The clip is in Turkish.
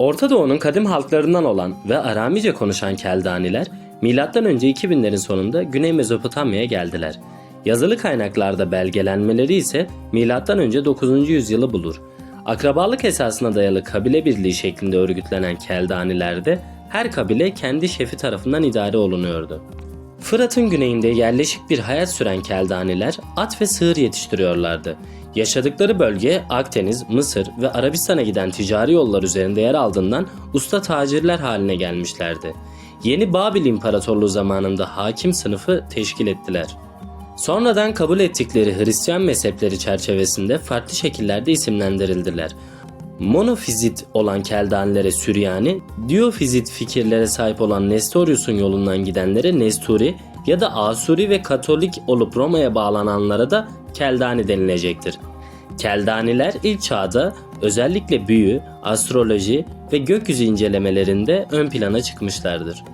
Orta Doğu'nun kadim halklarından olan ve Aramice konuşan Keldaniler, M.Ö. 2000'lerin sonunda Güney Mezopotamya'ya geldiler. Yazılı kaynaklarda belgelenmeleri ise M.Ö. 9. yüzyılı bulur. Akrabalık esasına dayalı kabile birliği şeklinde örgütlenen Keldanilerde her kabile kendi şefi tarafından idare olunuyordu. Fırat'ın güneyinde yerleşik bir hayat süren Keldaniler at ve sığır yetiştiriyorlardı. Yaşadıkları bölge Akdeniz, Mısır ve Arabistan'a giden ticari yollar üzerinde yer aldığından usta tacirler haline gelmişlerdi. Yeni Babil İmparatorluğu zamanında hakim sınıfı teşkil ettiler. Sonradan kabul ettikleri Hristiyan mezhepleri çerçevesinde farklı şekillerde isimlendirildiler. Monofizit olan Keldanilere Süryani, Diyofizit fikirlere sahip olan Nestorius'un yolundan gidenlere Nesturi ya da Asuri ve Katolik olup Roma'ya bağlananlara da Keldani denilecektir. Keldaniler ilk çağda özellikle büyü, astroloji ve gökyüzü incelemelerinde ön plana çıkmışlardır.